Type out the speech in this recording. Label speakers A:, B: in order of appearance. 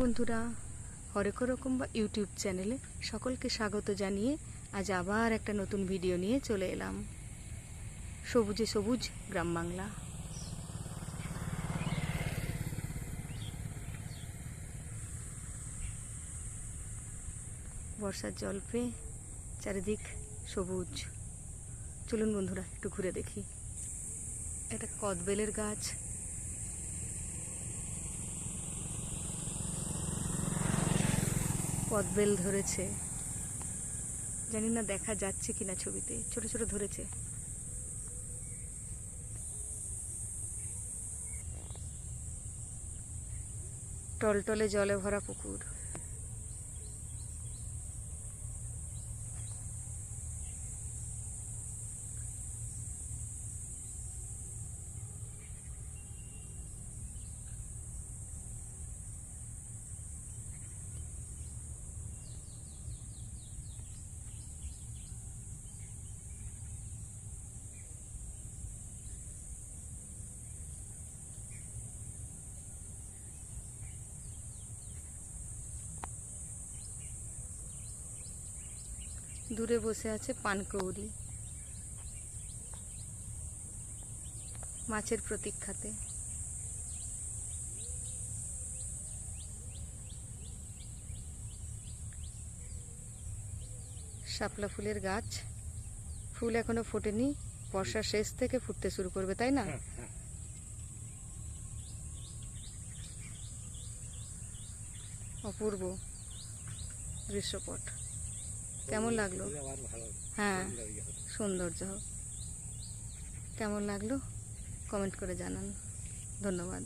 A: বন্ধুরা, হরেক রকম বা ইউটিউব চ্যানেলে সকলকে স্বাগত জানিয়ে আজ আবার একটা নতুন ভিডিও নিয়ে চলে এলাম। সবুজে সবুজ, গ্রাম বাংলা। বর্ষার জল পেয়ে চারিদিক সবুজ। চলুন বন্ধুরা, একটু ঘুরে দেখি। একটা কদবেলের গাছ। কদবেল ধরেছে। জানি না দেখা যাচ্ছে কিনা ছবিতে। ছোট ছোট ধরেছে। টলটলে জলে ভরা পুকুর। দূরে বসে আছে পানকৌড়ি। মাছের প্রতীক্ষাতে। শাপলা ফুলের গাছ। ফুল এখনও ফোটেনি। বর্ষার শেষ থেকে ফুটতে শুরু করবে তাই না? অপূর্ব দৃশ্যপট কেমন লাগল? হ্যাঁ সৌন্দর্য। কেমন লাগল? কমেন্ট করে জানান। ধন্যবাদ।